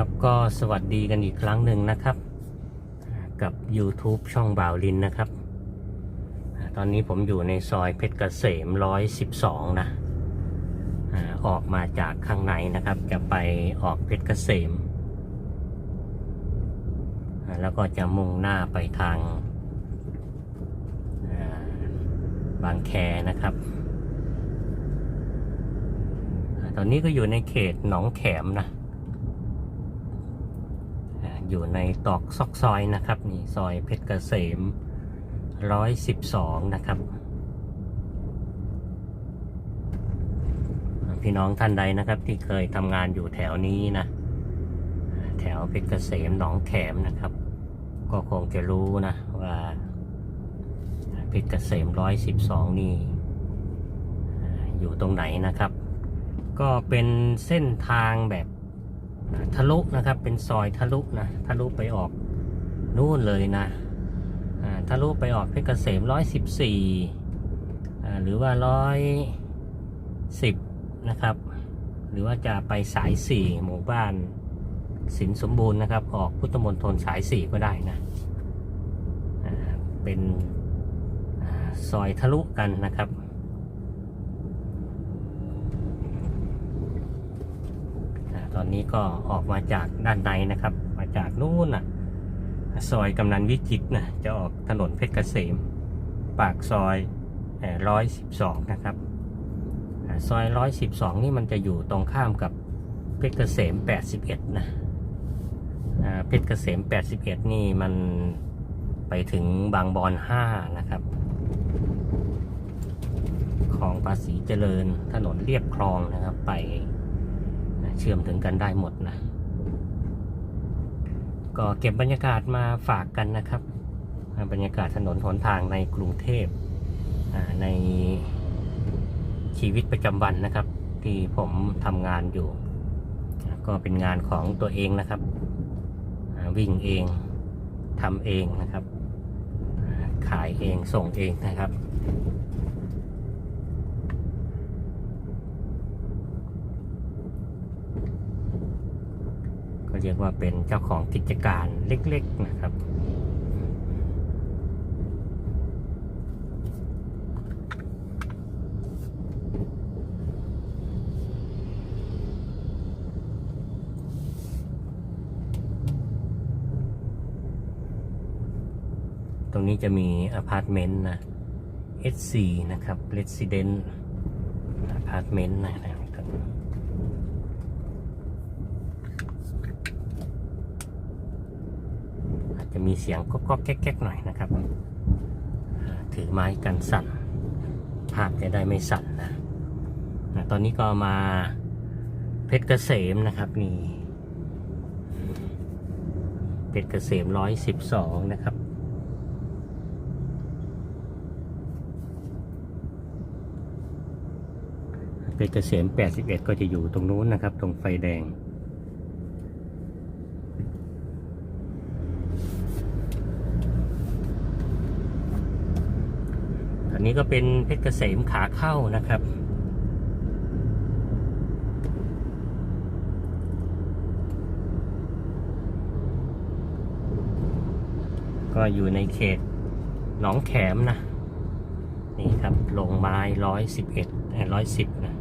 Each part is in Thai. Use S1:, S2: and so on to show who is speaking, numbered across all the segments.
S1: ครับก็สวัสดีกันอีกครั้งหนึ่งนะครับ กับ YouTube ช่องบ่าวลินนะครับ ตอนนี้ผมอยู่ในซอยเพชรเกษม 112 นะอ่าออกมาจากข้างในนะครับ จะไปออกเพชรเกษม แล้วก็จะมุ่งหน้าไปทางบางแคนะครับ ตอนนี้ก็อยู่ในเขตหนองแขมนะ อยู่ในตอกซอกซอยนะครับนี่ซอยเพชรเกษมร้อยสิบสองนะครับ พี่น้องท่านใดนะครับที่เคยทำงานอยู่แถวนี้นะ แถวเพชรเกษมหนองแขมนะครับ ก็คงจะรู้นะว่าเพชรเกษมร้อยสิบสองนี่อยู่ตรงไหนนะครับ ก็เป็นเส้นทางแบบ ทะลุนะครับ เป็นซอยทะลุนะทะลุไปออกนู่นเลยนะทะลุไปออกเพชรเกษมร้อยสิบสี่หรือว่าร้อยสิบนะครับ หรือว่าจะไปสายสี่หมู่บ้านสินสมบูรณ์นะครับ ออกพุทธมณฑลสายสี่ก็ได้นะเป็นซอยทะลุกันนะครับ อ่า ตอนนี้ก็ออกมาจากด้านในนะครับ มาจากนู่นน่ะ ซอยกำนันวิจิตรนะจะออกถนนเพชรเกษม ปากซอยร้อยสิบสองนะครับซอยร้อยสิบสองนี่มันจะอยู่ตรงข้ามกับเพชรเกษมแปดสิบเอ็ดนะอ่าเพชรเกษมแปดสิบเอ็ดนี่มันไปถึงบางบอนห้านะครับ ของภาษีเจริญถนนเรียบคลองนะครับไป เชื่อมถึงกันได้หมดนะ ก็เก็บบรรยากาศมาฝากกันนะครับ บรรยากาศถนนหนทางในกรุงเทพในชีวิตประจำวันนะครับ ที่ผมทำงานอยู่ ก็เป็นงานของตัวเองนะครับ วิ่งเองทำเองนะครับ ขายเองส่งเองนะครับ เรียกว่าเป็นเจ้าของกิจการเล็กๆนะครับ ตรงนี้จะมีอพาร์ตเมนต์นะ S4 นะครับ Resident อพาร์ตเมนต์นะครับตรงนี้ อา จะมีเสียงก็ก็แก๊กๆหน่อยนะครับ ถือไม้กันสั่น ภาพจะได้ไม่สั่นนะนะตอนนี้ก็มาเพชรเกษมนะครับนี่เพชรเกษมร้อยสิบสองนะครับเพชรเกษมแปดสิบเอ็ดก็จะอยู่ตรงนู้นนะครับ ตรงไฟแดง อันนี้ก็เป็นเพชรเกษมขาเข้านะครับ ก็อยู่ในเขตหนองแขมนะ นี่ครับลงไม้ร้อยสิบเอ็ดร้อยสิบนะ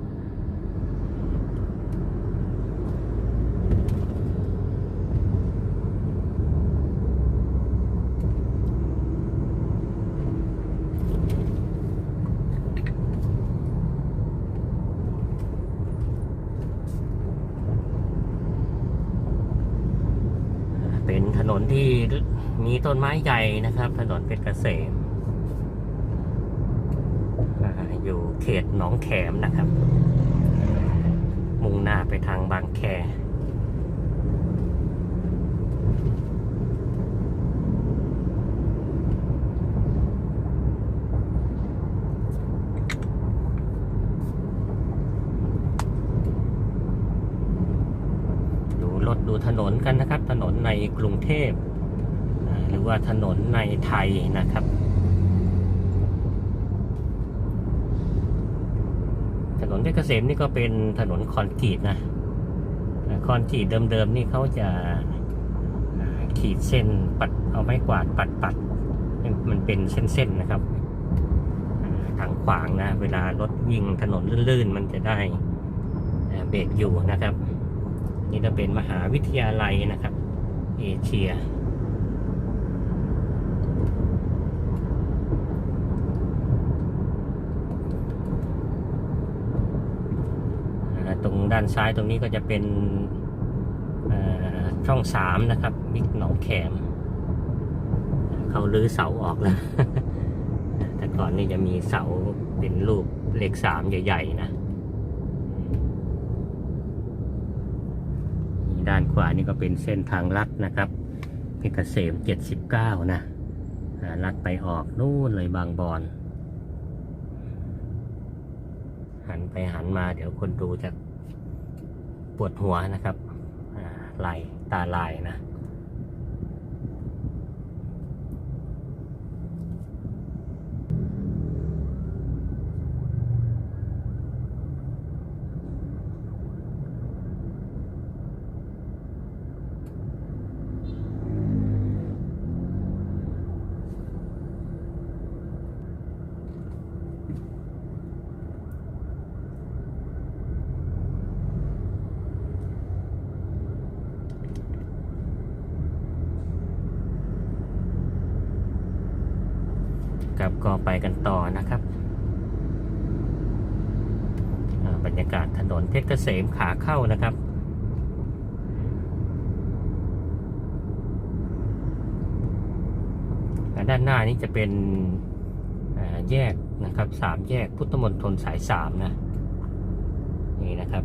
S1: เป็นถนนที่มี ต้นไม้ใหญ่นะครับ ถนนเพชรเกษมอยู่เขตหนองแขมนะครับ มุ่งหน้าไปทางบางแคดูรถดูถนนกันนะครับ ถนนในกรุงเทพ รือว่าถนนในไทยนะครับ ถนนเพชรเกษมนี่ก็เป็นถนนคอนกรีตนะคอนกรีตเดิมๆนี่เขาจะขีดเส้นปัดเอาไม้กวาดปัดปัดมันเป็นเส้นๆนะครับทางขวางนะ เวลารถวิ่งถนนลื่นๆ มันจะได้เบรกอยู่นะครับ นี่จะเป็นมหาวิทยาลัยนะครับ เอเชีย อ่าตรง ด้านซ้ายตรงนี้ก็จะเป็นช่องสามนะครับบิ๊กหนองแขมเขาลื้อเสาออกแล้ว แต่ก่อนนี่จะมีเสาเป็นรูปเลขสามใหญ่ ๆ นะด้านขวานี่ก็เป็นเส้นทางลัดนะครับเพชรเกษมเจ็ดสิบเก้านะลัดไปออกนู่นเลยบางบอน หันไปหันมาเดี๋ยวคนดูจะ ปวดหัวนะครับอ่าไหลตาลายนะ กับ ก็ไปกันต่อนะครับบรรยากาศถนนเพชรเกษมขาเข้านะครับด้านหน้านี้จะเป็นแยกนะครับสามแยกพุทธมณฑลสายสามนะนี่นะครับ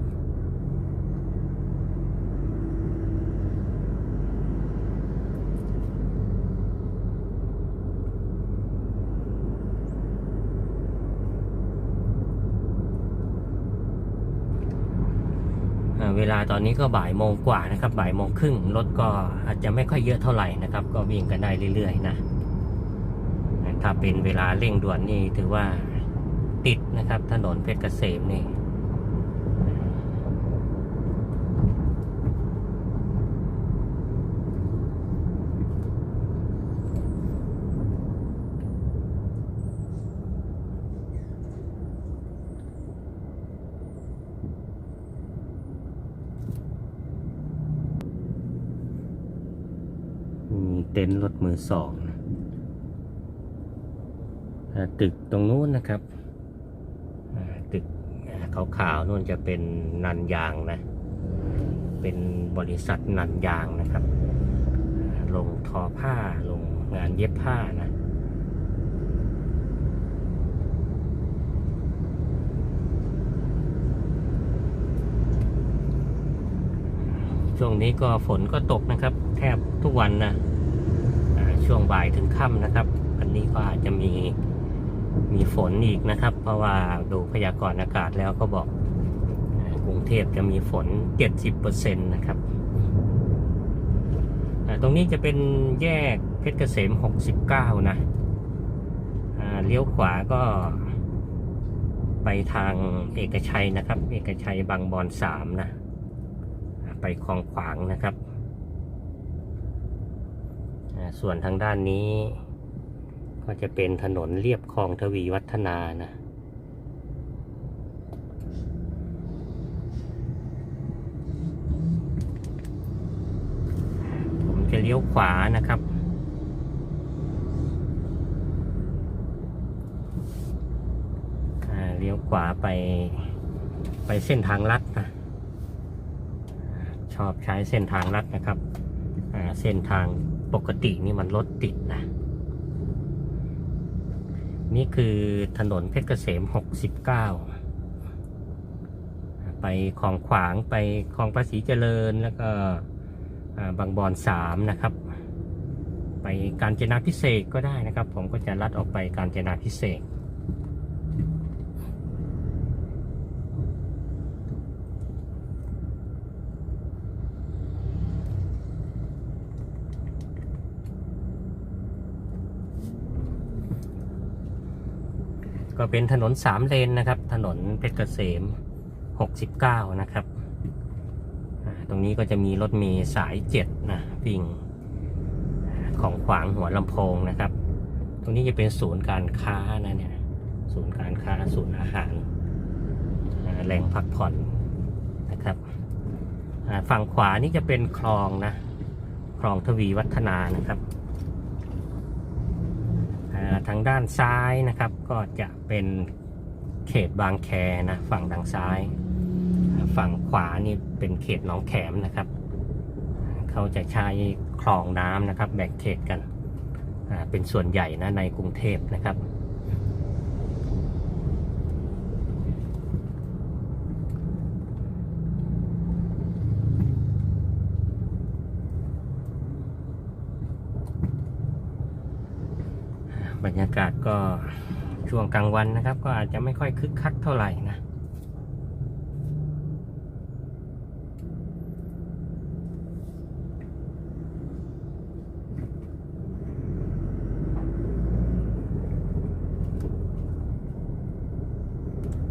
S1: เวลาตอนนี้ก็บ่ายโมงกว่านะครับบ่ายโมงครึ่งรถก็อาจจะไม่ค่อยเยอะเท่าไหร่นะครับ ก็วิ่งกันได้เรื่อยๆนะถ้าเป็นเวลาเร่งด่วนนี่ถือว่าติดนะครับถนนเพชรเกษมนี่มี เต็นท์รถมือสองตึกตรงนู้นนะครับตึกขาวๆนู่นจะเป็นนันยางนะ เป็นบริษัทนันยางนะครับ ลงทอผ้าลงงานเย็บผ้านะช่วงนี้ก็ฝนก็ตกนะครับ แทบทุกวันนะ ช่วงบ่ายถึงค่ำนะครับ วันนี้ก็อาจจะมีมีฝนอีกนะครับ เพราะว่าดูพยากรณ์อากาศแล้วก็บอกกรุงเทพจะมีฝน 70%นะครับ ตรงนี้จะเป็นแยกเพชรเกษม 69 นะอ่าเลี้ยวขวาก็ไปทางเอกชัยนะครับ เอกชัยบางบอนสามนะ ไปคลองขวางนะครับ ส่วนทางด้านนี้ ก็จะเป็นถนนเรียบคลองทวีวัฒนานะผมจะเลี้ยวขวานะครับเลี้ยวขวาไปไปเส้นทางลัดนะชอบใช้เส้นทางลัดนะครับเส้นทาง ปกตินี่มันรถติดนะ นี่คือถนนเพชรเกษม 69 ไปคลองขวางไปคลองภาษีเจริญแล้วก็บางบอน3นะครับ ไปการเจนาพิเศษก็ได้นะครับ ผมก็จะลัดออกไปการเจนาพิเศษ ก็เป็นถนนสามเลนนะครับ ถนนเพชรเกษม 69 นะครับ ตรงนี้ก็จะมีรถเมล์สายเจ็ดนะวิ่งของขวางหัวลำโพงนะครับ ตรงนี้จะเป็นศูนย์การค้านะเนี่ย ศูนย์การค้า ศูนย์อาหาร แหล่งพักผ่อนนะครับ ฝั่งขวานี่จะเป็นคลองนะ คลองทวีวัฒนานะครับ ทางด้านซ้ายนะครับก็จะเป็นเขตบางแคนะฝั่งทางซ้าย ฝั่งขวานี่เป็นเขตหนองแขมนะครับ เขาจะใช้คลองน้ำนะครับ แบ่งเขตกันเป็นส่วนใหญ่นะในกรุงเทพนะครับ บรรยากาศก็ช่วงกลางวันนะครับ ก็อาจจะไม่ค่อยคึกคักเท่าไหร่นะ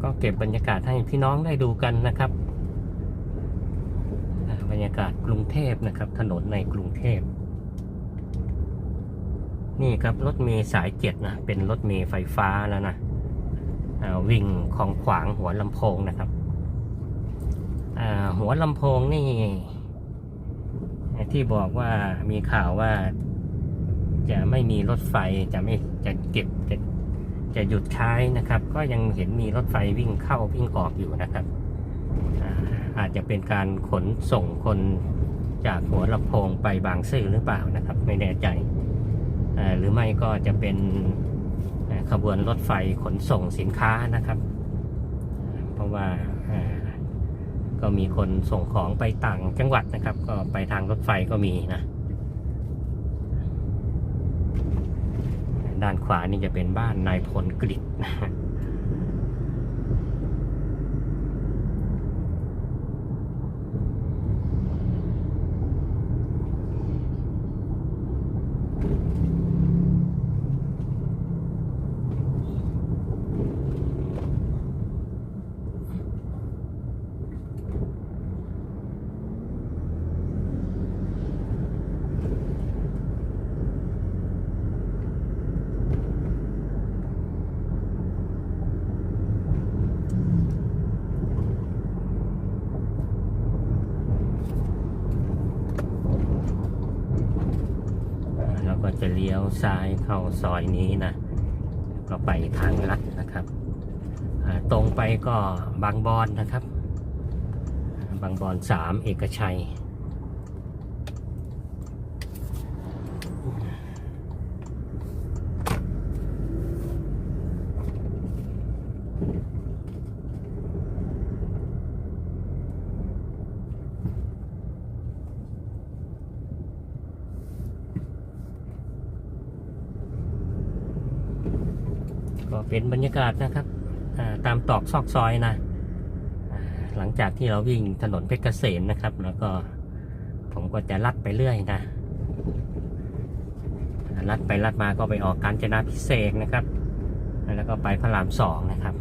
S1: ก็เก็บบรรยากาศให้พี่น้องได้ดูกันนะครับ บรรยากาศกรุงเทพนะครับ ถนนในกรุงเทพ นี่ครับรถเมย์สายเจ็ดนะ เป็นรถเมย์ไฟฟ้าแล้วนะวิ่งของขวางหัวลำโพงนะครับหัวลำโพงนี่ ที่บอกว่ามีข่าวว่าจะไม่มีรถไฟจะไม่จะเก็บจะจะหยุดใช้นะครับ ก็ยังเห็นมีรถไฟวิ่งเข้าวิ่งออกอยู่นะครับอาจจะเป็นการขนส่งคนจากหัวลำโพงไปบางซื่อหรือเปล่านะครับ ไม่แน่ใจ หรือไม่ก็จะเป็นอ่าขบวนรถไฟขนส่งสินค้านะครับ เพราะว่าอ่าก็มีคนส่งของไปต่างจังหวัดนะครับ ก็ไปทางรถไฟก็มีนะด้านขวานี่จะเป็นบ้านนายพลกฤษนะ เรา ก็จะเลี้ยวซ้ายเข้าซอยนี้นะ ก็ไปทางลัดนะครับ ตรงไปก็บางบอนนะครับ บางบอนสามเอกชัย ก็เป็นบรรยากาศนะครับตามตอกซอกซอยนะหลังจากที่เราวิ่งถนนเพชรเกษมนะครับ แล้วก็ผมก็จะลัดไปเรื่อยนะลัดไปลัดมาก็ไปออกการจนาพิเศษนะครับ แล้วก็ไปพระรามสองนะครับ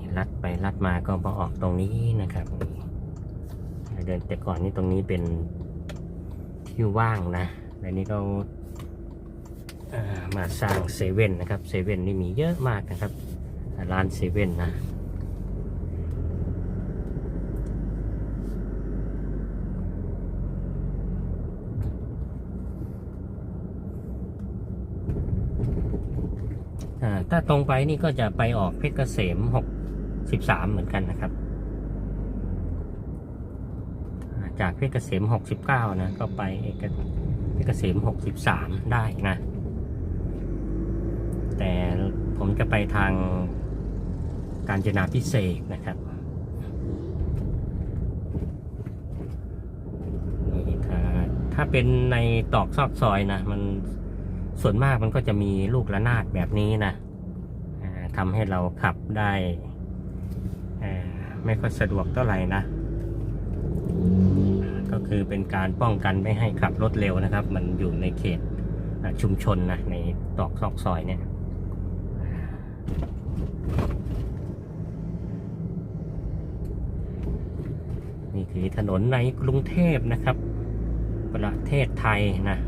S1: นี่ลั ดมาก็มาออกตรงนี้นะครับเดินแต่ก่อนนี่ตรงนี้เป็นที่ว่างนะแล้วนี่ก็อ่ามาสร้างเซเว่นนะครับเซเว่นนี่มีเยอะมากนะครับ ร้านเซเว่นนะถ้าตรงไปนี่ก็จะไปออกเพชรเกษม หกสิบสามเหมือนกันนะครับ จากเพชรเกษมหกสิบเก้านะ ก็ไปเอกเพชรเกษมหกสิบสามได้นะ แต่ผมจะไปทางการจนาพิเศษนะครับถ้าถ้าเป็นในตอกซอกซอยนะมันส่วนมากมันก็จะมีลูกระนาดแบบนี้นะทำให้เราขับได้ ไม่ค่อยสะดวกเท่าไหร่นะ ก็คือเป็นการป้องกันไม่ให้ขับรถเร็วนะครับ มันอยู่ในเขตชุมชนนะในตอกซอกซอยเนี่ยนี่คือถนนในกรุงเทพนะครับ ประเทศไทยนะ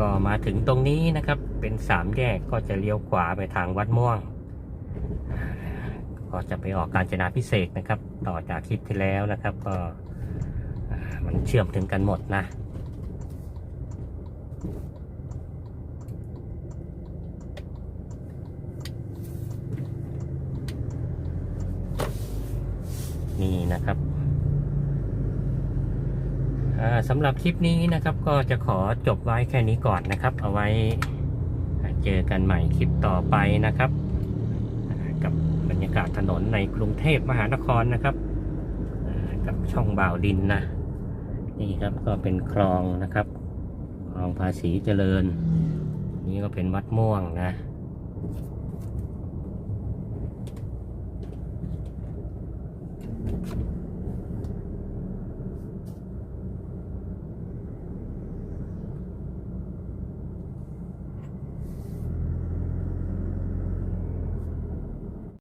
S1: ก็มาถึงตรงนี้นะครับ เป็นสามแยกก็จะเลี้ยวขวาไปทางวัดม่วง ก็จะไปออกการจนาพิเศษนะครับ ต่อจากคลิปที่แล้วนะครับ ก็มันเชื่อมถึงกันหมดนะนี่นะครับอ่า สำหรับคลิปนี้นะครับก็จะขอจบไว้แค่นี้ก่อนนะครับ เอาไว้เจอกันใหม่คลิปต่อไปนะครับ กับบรรยากาศถนนในกรุงเทพมหานครนะครับ กับช่องบ่าวดินนะ นี่ครับก็เป็นคลองนะครับคลองภาษีเจริญ นี่ก็เป็นวัดม่วงนะ